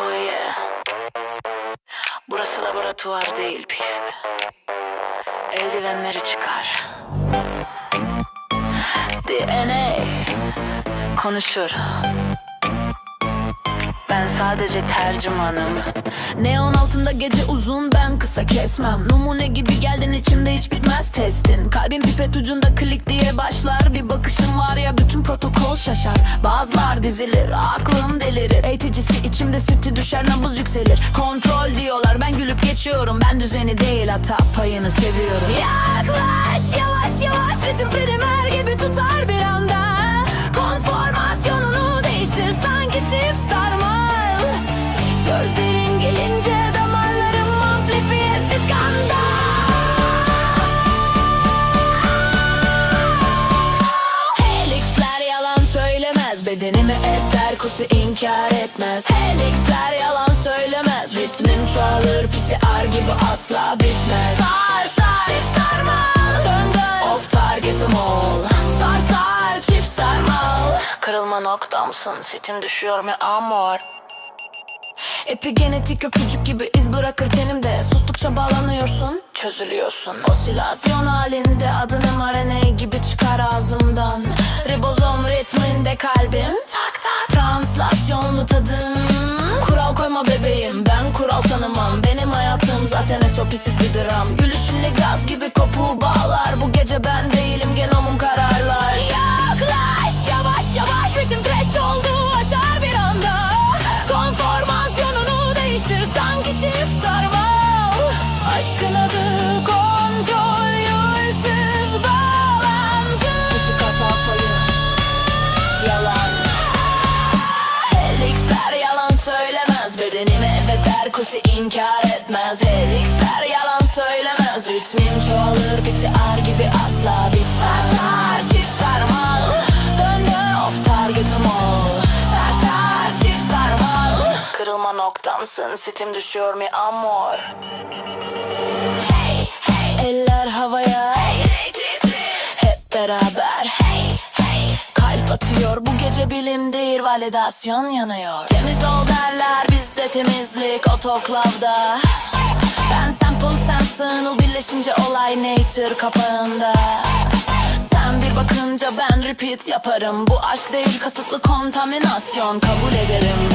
Oh yeah. Burası laboratuvar değil pist. Eldivenleri çıkar. DNA konuşur. Sadece tercümanım. Neon altında gece uzun ben kısa kesmem. Numune gibi geldin içimde hiç bitmez testin. Kalbim pipet ucunda klik diye başlar. Bir bakışın var ya bütün protokol şaşar. Bazılar dizilir aklım delirir. Eğiticisi içimde siti düşer nabız yükselir. Kontrol diyorlar ben gülüp geçiyorum. Ben düzeni değil hata payını seviyorum. Yaklaş yavaş yavaş ritim primer kusu inkar etmez. Helixler yalan söylemez. Ritmim çoğalır ar gibi asla bitmez. Sar sar çift sarmal. Dön dön. Off target'im ol. Sar sar çift sarmal. Kırılma noktamsın. Sitim düşüyor mu amor? Epigenetik öpücük gibi iz bırakır tenimde. Sustukça bağlanıyorsun Çözülüyorsun. Osilasyon halinde adının RNA gibi çıkar ağzımdan. Ribozom ritminde kalbim tadım. Kural koyma bebeğim ben kural tanımam. Benim hayatım zaten esopisiz bir dram. Gülüşünle gaz gibi kopuğu bağlar. Bu gece ben değilim genomum kararlar. Yaklaş yavaş Bedenime evet kusi inkar etmez Helixler yalan söylemez. Ritmim çoğalır pisi ar gibi asla bitmez. Sar çift sarmal Dön dön off target'ım ol Sar sar çift sarmal. Kırılma noktamsın. Sitim düşüyor mu amor? Hey hey. Eller havaya Hey Hep beraber Hey hey. Kalp atıyor bu gece bilim değil validasyon yanıyor. Temiz ol derler temizlik otoklavda Ben sample sensin ıl birleşince olay nature kapağında. Sen bir bakınca ben repeat yaparım. Bu aşk değil kasıtlı kontaminasyon. Kabul ederim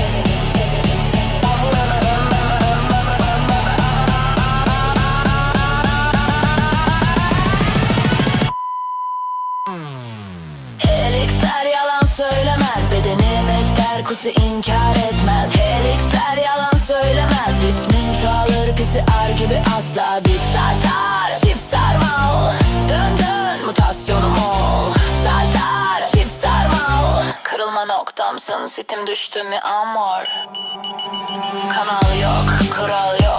ekler kusu inkar etmez Helixler yalan söylemez Ritmin çoğalır pisi ar gibi asla bit Sar sar çift sarmal Dön dön mutasyonum ol Sar sar çift sarmal Kırılma noktamsın. Sitim düştü mü amor? Kanal yok, kural yok.